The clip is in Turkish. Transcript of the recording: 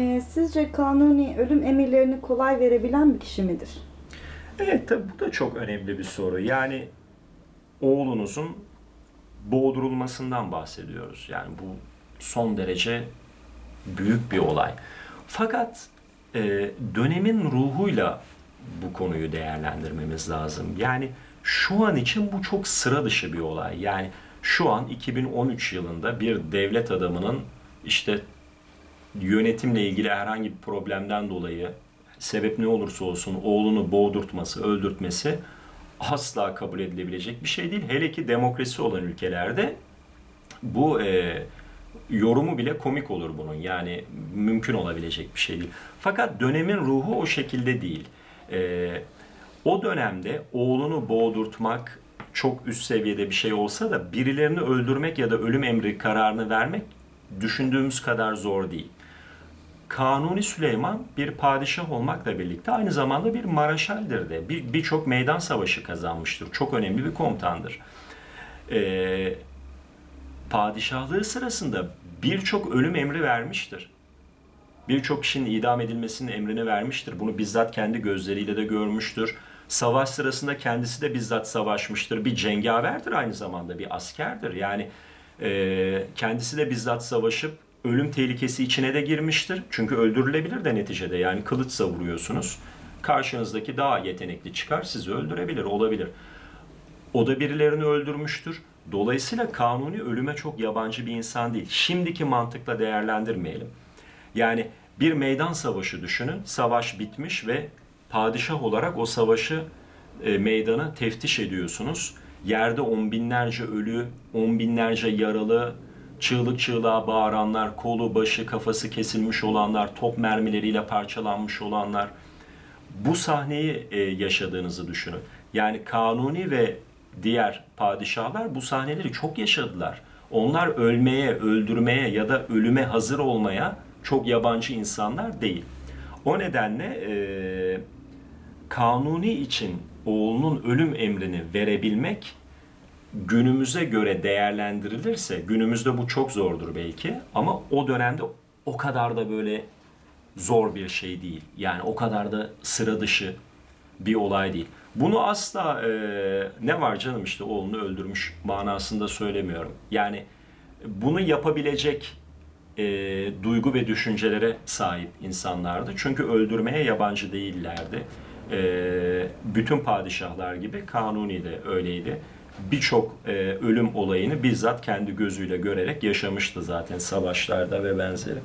Ee, Sizce Kanuni ölüm emirlerini kolay verebilen bir kişi midir? Evet tabi bu da çok önemli bir soru. Yani oğlunuzun boğdurulmasından bahsediyoruz. Yani bu son derece büyük bir olay. Fakat e, dönemin ruhuyla bu konuyu değerlendirmemiz lazım. Yani şu an için bu çok sıra dışı bir olay. Yani şu an 2013 yılında bir devlet adamının işte yönetimle ilgili herhangi bir problemden dolayı sebep ne olursa olsun oğlunu boğdurtması, öldürtmesi asla kabul edilebilecek bir şey değil. Hele ki demokrasi olan ülkelerde bu e, yorumu bile komik olur bunun. Yani mümkün olabilecek bir şey değil. Fakat dönemin ruhu o şekilde değil. E, o dönemde oğlunu boğdurtmak çok üst seviyede bir şey olsa da birilerini öldürmek ya da ölüm emri kararını vermek düşündüğümüz kadar zor değil. Kanuni Süleyman bir padişah olmakla birlikte aynı zamanda bir maraşaldir de. Bir- Birçok meydan savaşı kazanmıştır. Çok önemli bir komutandır. Ee, padişahlığı sırasında birçok ölüm emri vermiştir. Birçok kişinin idam edilmesinin emrini vermiştir. Bunu bizzat kendi gözleriyle de görmüştür. Savaş sırasında kendisi de bizzat savaşmıştır. Bir cengaverdir aynı zamanda, bir askerdir. Yani e, kendisi de bizzat savaşıp ölüm tehlikesi içine de girmiştir. Çünkü öldürülebilir de neticede. Yani kılıç savuruyorsunuz. Karşınızdaki daha yetenekli çıkar, sizi öldürebilir, olabilir. O da birilerini öldürmüştür. Dolayısıyla kanuni ölüme çok yabancı bir insan değil. Şimdiki mantıkla değerlendirmeyelim. Yani bir meydan savaşı düşünün. Savaş bitmiş ve padişah olarak o savaşı e, meydanı teftiş ediyorsunuz. Yerde on binlerce ölü, on binlerce yaralı, çığlık çığlığa bağıranlar, kolu, başı, kafası kesilmiş olanlar, top mermileriyle parçalanmış olanlar. Bu sahneyi e, yaşadığınızı düşünün. Yani Kanuni ve diğer padişahlar bu sahneleri çok yaşadılar. Onlar ölmeye, öldürmeye ya da ölüme hazır olmaya çok yabancı insanlar değil. O nedenle e, Kanuni için oğlunun ölüm emrini verebilmek günümüze göre değerlendirilirse, günümüzde bu çok zordur belki ama o dönemde o kadar da böyle zor bir şey değil. Yani o kadar da sıra dışı bir olay değil. Bunu asla e, ne var canım işte oğlunu öldürmüş manasında söylemiyorum. Yani bunu yapabilecek e, duygu ve düşüncelere sahip insanlardı. Çünkü öldürmeye yabancı değillerdi. E, bütün padişahlar gibi Kanuni de öyleydi. Birçok e, ölüm olayını bizzat kendi gözüyle görerek yaşamıştı zaten savaşlarda ve benzeri.